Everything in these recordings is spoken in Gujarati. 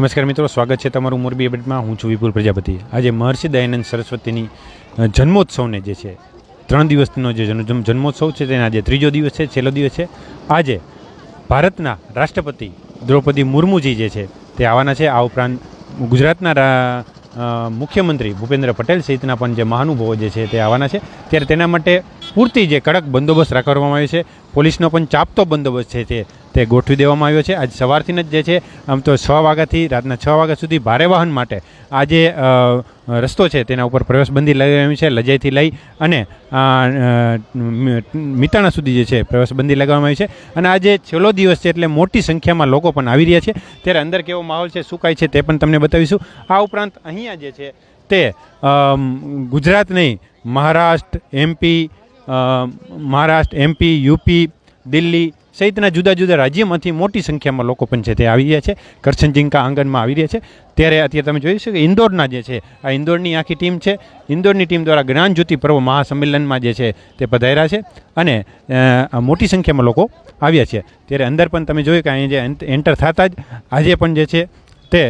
નમસ્કાર મિત્રો, સ્વાગત છે તમારું મોરબી અપડેટમાં. હું છું વિપુલ પ્રજાપતિ. આજે મહર્ષિ દયાનંદ સરસ્વતીની જન્મોત્સવને જે છે, ત્રણ દિવસનો જે જન્મ- જન્મ- જન્મોત્સવ છે, તેના આજે ત્રીજો દિવસ છે, છેલ્લો દિવસ છે. આજે ભારતના રાષ્ટ્રપતિ દ્રૌપદી મુર્મુજી જે છે, તે આવવાના છે. આ ઉપરાંત ગુજરાતના મુખ્યમંત્રી ભૂપેન્દ્ર પટેલ સહિતના પણ જે મહાનુભાવો જે છે, તે આવવાના છે. ત્યારે તેના માટે પૂરતી જે કડક બંદોબસ્ત રાખવામાં આવ્યો છે. પોલીસનો પણ ચાપતો બંદોબસ્ત છે તે તે ગોઠવી દેવામાં આવ્યો છે. આજ સવારથી જ જે છે, આમ તો છ વાગ્યાથી રાતના છ વાગ્યા સુધી ભારે વાહન માટે આ જે રસ્તો છે તેના ઉપર પ્રવેશબંધી લગાવી છે, લજાઈથી લઈ અને મિતાણા સુધી જે છે પ્રવેશબંધી લગાવવામાં આવી છે. અને આજે છેલ્લો દિવસ છે એટલે મોટી સંખ્યામાં લોકો પણ આવી રહ્યા છે. ત્યારે અંદર કેવો માહોલ છે, શું કાંઈ છે તે પણ તમને બતાવીશું. આ ઉપરાંત અહીંયા જે છે તે ગુજરાત નહીં, Maharashtra MP Maharashtra MP UP Delhi સહિતના જુદા જુદા રાજ્યમાંથી મોટી સંખ્યામાં લોકો પણ છે તે આવી રહ્યા છે. કરછનજિંકા આંગણમાં આવી રહ્યા છે. ત્યારે અત્યારે તમે જોઈ શકો ઇન્દોરના જે છે, આ ઇન્દોરની આખી ટીમ છે. ઇન્દોરની ટીમ દ્વારા જ્ઞાન જ્યોતિ પર્વ મહાસંમેલનમાં જે છે તે પધાર્યા છે અને મોટી સંખ્યામાં લોકો આવ્યા છે. ત્યારે અંદર પણ તમે જોયું કે અહીં જે એન્ટર થતાં જ આજે પણ જે છે તે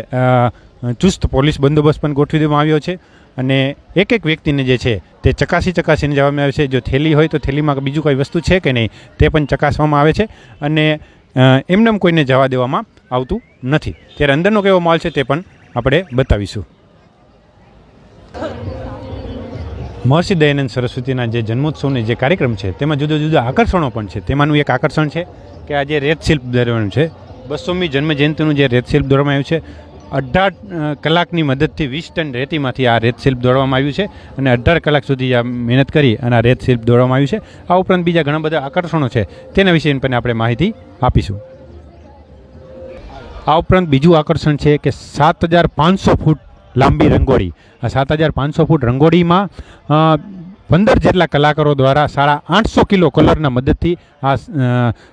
ચુસ્ત પોલીસ બંદોબસ્ત પણ ગોઠવી દેવામાં આવ્યો છે. અને એક એક વ્યક્તિને જે છે તે ચકાસી ચકાસીને જવામાં આવે છે. જો થેલી હોય તો થેલીમાં બીજું કોઈ વસ્તુ છે કે નહીં તે પણ ચકાસવામાં આવે છે અને એમનેમ કોઈને જવા દેવામાં આવતું નથી. ત્યારે અંદરનો કેવો માલ છે તે પણ આપણે બતાવીશું. મહર્ષિ દયાનંદ સરસ્વતીના જે જન્મોત્સવને જે કાર્યક્રમ છે, તેમાં જુદા જુદા આકર્ષણો પણ છે. તેમાંનું એક આકર્ષણ છે કે આજે રેત શિલ્પ દોરવાનું છે, બસોમી જન્મજયંતિનું જે રેત શિલ્પ દોરવામાં આવ્યું છે અઢાર કલાકની મદદથી વીસ ટન રેતીમાંથી આ રેત શિલ્પ દોડવામાં આવ્યું છે અને અઢાર કલાક સુધી આ મહેનત કરી અને આ રેત શિલ્પ દોડવામાં આવ્યું છે. આ ઉપરાંત બીજા ઘણા બધા આકર્ષણો છે. તેના વિશે પણ આપણે માહિતી આપીશું. આ ઉપરાંત બીજું આકર્ષણ છે કે સાત હજાર પાંચસો ફૂટ લાંબી રંગોળી. આ સાત હજાર પાંચસો ફૂટ રંગોળીમાં પંદર જેટલા કલાકારો દ્વારા સાડા આઠસો કિલો કલરના મદદથી આ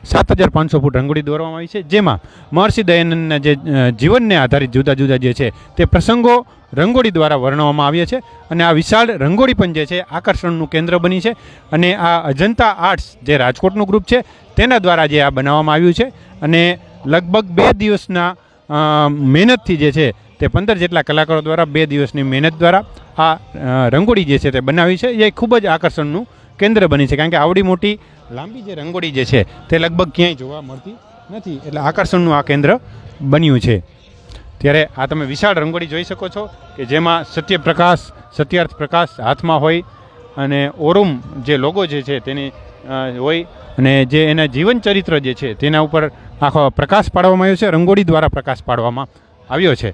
સાત હજાર પાંચસો ફૂટ રંગોળી દોરવામાં આવી છે. જેમાં મહર્ષિ દયાનંદના જે જીવનને આધારિત જુદા જુદા જે છે તે પ્રસંગો રંગોળી દ્વારા વર્ણવવામાં આવ્યા છે અને આ વિશાળ રંગોળી પણ જે છે આકર્ષણનું કેન્દ્ર બની છે અને આ અજંતા આર્ટ્સ જે રાજકોટનું ગ્રુપ છે તેના દ્વારા જે આ બનાવવામાં આવ્યું છે અને લગભગ બે દિવસના મહેનતથી જે છે તે પંદર જેટલા કલાકારો દ્વારા, બે દિવસની મહેનત દ્વારા આ રંગોળી જે છે તે બનાવી છે. જે ખૂબ જ આકર્ષણનું કેન્દ્ર બની છે, કારણ કે આવડી મોટી લાંબી જે રંગોળી જે છે તે લગભગ ક્યાંય જોવા મળતી નથી. એટલે આકર્ષણનું આ કેન્દ્ર બન્યું છે. ત્યારે આ તમે વિશાળ રંગોળી જોઈ શકો છો કે જેમાં સત્યપ્રકાશ, સત્યાર્થ પ્રકાશ હાથમાં હોય અને ઓરુમ જે લોગો જે છે તેની હોય અને જે એના જીવન ચરિત્ર જે છે તેના ઉપર આખો પ્રકાશ પાડવામાં આવ્યો છે, રંગોળી દ્વારા પ્રકાશ પાડવામાં આવ્યો છે.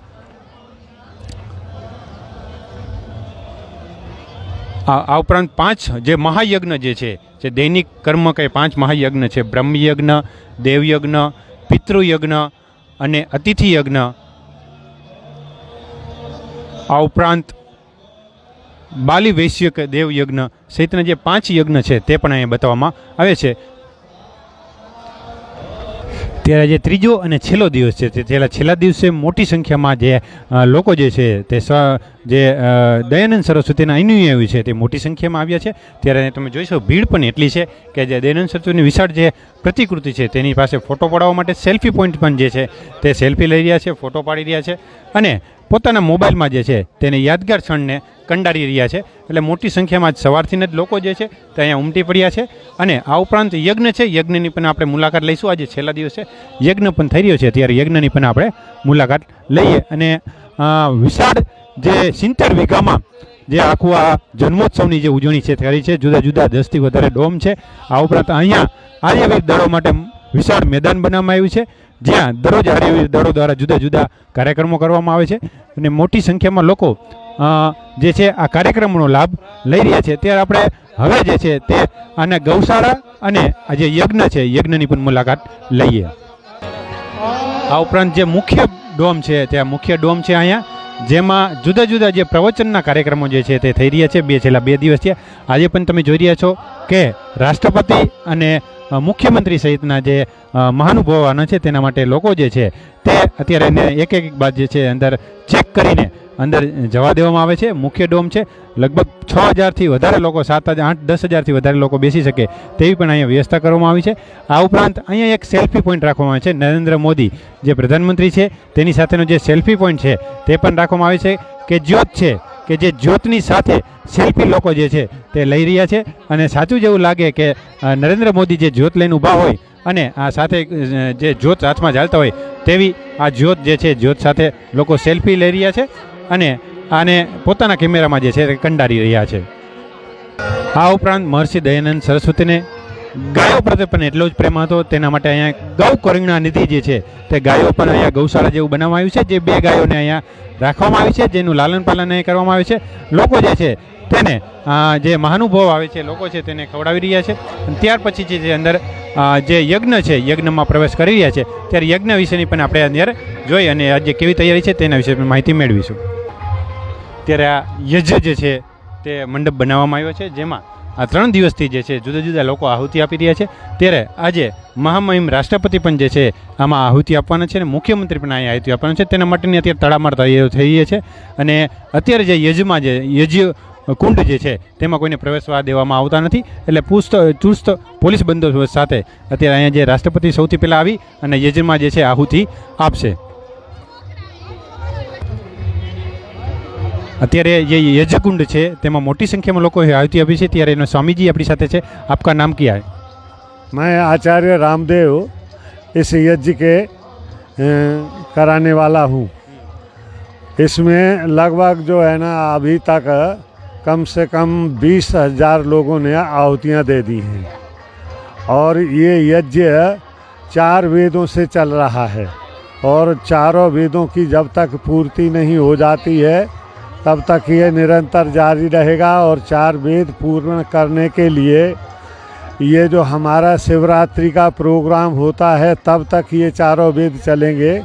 આ ઉપરાંત પાંચ જે મહાયજ્ઞ જે છે, જે દૈનિક કર્મ કે પાંચ મહાયજ્ઞ છે. બ્રહ્મયજ્ઞ, દેવયજ્ઞ, પિતૃયજ્ઞ અને અતિથિ યજ્ઞ આ ઉપરાંત બાલી વૈશ્યક દેવયજ્ઞ, સહિતના જે પાંચ યજ્ઞ છે, તે પણ અહીંયા બતાવવામાં આવે છે. ત્યારે જે ત્રીજો અને છેલ્લો દિવસ છે, તે છેલ્લા દિવસે મોટી સંખ્યામાં જે લોકો જે છે, તે જે દયાનંદ સરસ્વતીના અનુયાયી છે, તે મોટી સંખ્યામાં આવ્યા છે. ત્યારે તમે જોઈશો ભીડ પણ એટલી છે કે જે દયાનંદ સરસ્વતીની વિશાળ જે પ્રતિકૃતિ છે, તેની પાસે ફોટો પડાવવા માટે સેલ્ફી પોઈન્ટ પણ જે છે, તે સેલ્ફી લઈ રહ્યા છે, ફોટો પાડી રહ્યા છે. અને પોતાના મોબાઈલમાં જે છે તેને યાદગાર ક્ષણને કંડારી રહ્યા છે. એટલે મોટી સંખ્યામાં જ સવારથી જ લોકો જે છે તે અહીંયા ઉમટી પડ્યા છે. અને આ ઉપરાંત યજ્ઞ છે. યજ્ઞની પણ આપણે મુલાકાત લઈશું. આજે છેલ્લા દિવસે યજ્ઞ પણ થઈ રહ્યો છે. ત્યારે યજ્ઞની પણ આપણે મુલાકાત લઈએ. અને વિશાળ જે સિત્તેર વીઘામાં જે આખું આ જન્મોત્સવની જે ઉજવણી છે કરી છે. જુદા જુદા દસથી વધારે ડોમ છે. આ ઉપરાંત અહીંયા આર્યવીર દળો માટે વિશાળ મેદાન બનાવવામાં આવ્યું છે. જ્યાં દરરોજ આર્યવીર દળો દ્વારા જુદા જુદા કાર્યક્રમો કરવામાં આવે છે અને મોટી સંખ્યામાં લોકો જે છે આ કાર્યક્રમનો લાભ લઈ રહ્યા છે. ત્યારે આપણે હવે જે છે તે આને ગૌશાળા અને આ જે યજ્ઞ છે, યજ્ઞની પણ મુલાકાત લઈએ. આ ઉપરાંત જે મુખ્ય ડોમ છે ત્યાં મુખ્ય ડોમ છે અહીંયા, જેમાં જુદા જુદા જે પ્રવચનના કાર્યક્રમો જે છે તે થઈ રહ્યા છે. બે છેલ્લા બે દિવસ થયા. આજે પણ તમે જોઈ રહ્યા છો કે રાષ્ટ્રપતિ અને મુખ્યમંત્રી સહિતના જે અ, છે તેના માટે લોકો જે છે તે અત્યારે એક એક બાદ જે છે અંદર ચેક કરીને અંદર જવા દેવામાં આવે છે. મુખ્ય ડોમ છે. લગભગ છ હજારથી વધારે લોકો સાત હજાર આઠ દસ હજારથી વધારે લોકો બેસી શકે તેવી પણ અહીંયા વ્યવસ્થા કરવામાં આવી છે. આ ઉપરાંત અહીંયા એક સેલ્ફી પોઈન્ટ રાખવામાં આવે છે. નરેન્દ્ર મોદી જે પ્રધાનમંત્રી છે તેની સાથેનો જે સેલ્ફી પોઈન્ટ છે તે પણ રાખવામાં આવે છે કે જ્યોત છે કે જે જ્યોતની સાથે સેલ્ફી લોકો જે છે તે લઈ રહ્યા છે. અને સાચું જેવું લાગે કે નરેન્દ્ર મોદી જે જ્યોત લઈને ઊભા હોય અને આ સાથે જે જ્યોત હાથમાં ચાલતા હોય તેવી આ જ્યોત જે છે, જ્યોત સાથે લોકો સેલ્ફી લઈ રહ્યા છે અને આને પોતાના કેમેરામાં જે છે તે કંડારી રહ્યા છે. આ ઉપરાંત મહર્ષિ દયાનંદ સરસ્વતીને ગાયો પ્રત્યે પણ એટલો જ પ્રેમ હતો. તેના માટે અહીંયા ગૌ કરુણા નિધિ જે છે, તે ગાયો પણ અહીંયા ગૌશાળા જેવું બનાવવામાં આવ્યું છે. જે બે ગાયોને અહીંયા રાખવામાં આવી છે, જેનું લાલન પાલન અહીંયા કરવામાં આવે છે. લોકો જે છે, તેને જે મહાનુભાવ આવે છે, લોકો છે તેને ખવડાવી રહ્યા છે. ત્યાર પછી જે અંદર જે યજ્ઞ છે, યજ્ઞમાં પ્રવેશ કરી રહ્યા છે, ત્યારે યજ્ઞ વિશેની પણ આપણે અંદર જોઈ અને આજે કેવી તૈયારી છે તેના વિશે પણ માહિતી મેળવીશું. ત્યારે આ યજ્ઞ જે છે, તે મંડપ બનાવવામાં આવ્યો છે, જેમાં આ ત્રણ દિવસથી જે છે, જુદા જુદા લોકો આહુતિ આપી રહ્યા છે. ત્યારે આજે મહામહિમ રાષ્ટ્રપતિ પણ જે છે, આમાં આહુતિ આપવાના છે અને મુખ્યમંત્રી પણ અહીંયા આહુતિ આપવાના છે. તેના માટેની અત્યારે તડામાર તૈયારીઓ થઈ છે. અને અત્યારે જે યજમાં જે, યજ કુંડ જે છે, તેમાં કોઈને પ્રવેશવા દેવામાં આવતા નથી. એટલે પુસ્ત, ચુસ્ત પોલીસ બંદોબસ્ત સાથે અત્યારે અહીંયા જે રાષ્ટ્રપતિ સૌથી પહેલાં આવી અને યજમાં જે છે, આહુતિ આપશે. અત્યારે જે યજકુંડ છે તેમાં મોટી સંખ્યામાં લોકો આહુતિ આપી છે ત્યારે એનો સ્વામીજી આપણી સાથે છે આપકા નામ ક્યાં है मैं आचार्य रामदेव इस यज्ञ के अ, कराने वाला हूँ इसमें लगभग जो है ना अभी तक कम से कम बीस हजार लोगों ने आहुतियाँ दे दी हैं और ये यज्ञ चार वेदों से चल रहा है और चारों वेदों की जब तक पूर्ति नहीं हो जाती है तब तक ये निरंतर जारी रहेगा और चार वेद पूर्ण करने के लिए ये जो हमारा शिवरात्रि का प्रोग्राम होता है तब तक ये चारों वेद चलेंगे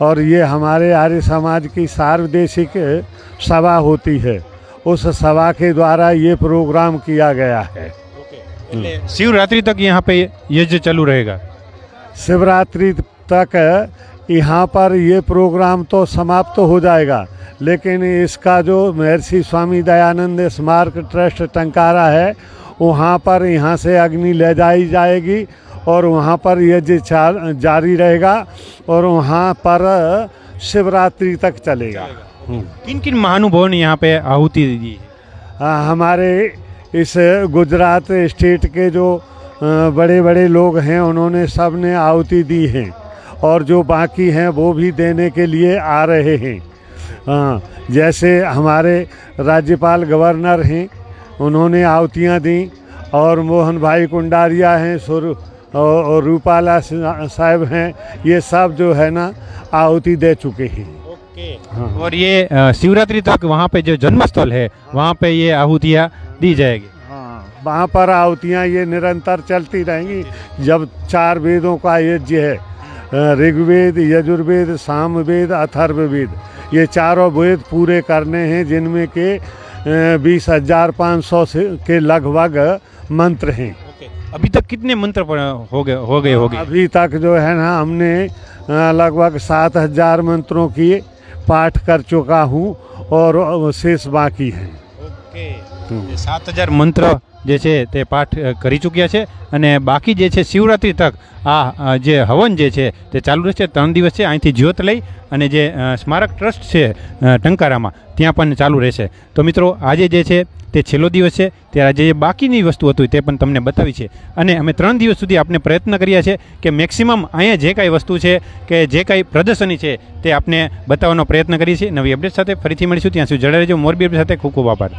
और ये हमारे आर्य समाज की सार्वदेशिक सभा होती है। उस सभा के द्वारा ये प्रोग्राम किया गया है। शिवरात्रि तक यहाँ पे यज्ञ चालू रहेगा? शिवरात्रि तक यहाँ पर ये प्रोग्राम तो समाप्त तो हो जाएगा लेकिन इसका जो महर्षि स्वामी दयानंद स्मारक ट्रस्ट टंकारा है वहाँ पर यहाँ से अग्नि ले जाई जाएगी और वहाँ पर यज्ञ जारी रहेगा और वहाँ पर शिवरात्रि तक चलेगा। किन किन महानुभावों ने यहाँ पे आहुति दी हाँ, हमारे इस गुजरात स्टेट के जो बड़े बड़े लोग हैं उन्होंने सबने आहुति दी है। और जो बाकी हैं वो भी देने के लिए आ रहे हैं। हाँ, जैसे हमारे राज्यपाल गवर्नर हैं उन्होंने आहुतियाँ दी और मोहन भाई कुंडारिया हैं सुर और रूपाला साहब हैं ये सब जो है ना आहुति दे चुके हैं। हाँ। और ये शिवरात्रि तक वहाँ पे जो जन्मस्थल है वहाँ पे ये आहुतियाँ दी जाएगी? हाँ वहाँ पर आहुतियाँ ये निरंतर चलती रहेंगी। जब चार वेदों का यज्ञ है ऋग्वेद यजुर्वेद सामवेद अथर्ववेद। ये चारों वेद पूरे करने हैं जिनमें के बीस हज़ार पाँच सौ के लगभग मंत्र हैं। अभी तक कितने मंत्र हो गए हो गए हो गए अभी तक जो है ना हमने लगभग सात हज़ार मंत्रों की पाठ कर चुका हूँ और शेष बाकी है। ओके। हम्म। सात हज़ार मंत्र જે છે તે પાઠ કરી ચૂક્યા છે અને બાકી જે છે શિવરાત્રિ તક, આ જે હવન જે છે તે ચાલુ રહેશે, ત્રણ દિવસ છે, અહીંથી જ્યોત લઈ અને જે સ્મારક ટ્રસ્ટ છે ટંકારામાં, ત્યાં પણ ચાલુ રહેશે. તો મિત્રો, આજે જે છે તે છેલ્લો દિવસ છે, ત્યારે જે બાકીની વસ્તુ હતું તે પણ તમને બતાવી છે. અને અમે ત્રણ દિવસ સુધી આપણે પ્રયત્ન કર્યા છે કે મેક્સિમમ અહીંયા જે કાંઈ વસ્તુ છે કે જે કાંઈ પ્રદર્શની છે તે આપને બતાવવાનો પ્રયત્ન કરીએ છીએ. નવી અપડેટ સાથે ફરીથી મળીશું. ત્યાં સુધી જડે રહેજો. મોરબી સાથે ખૂબ ખૂબ આભાર.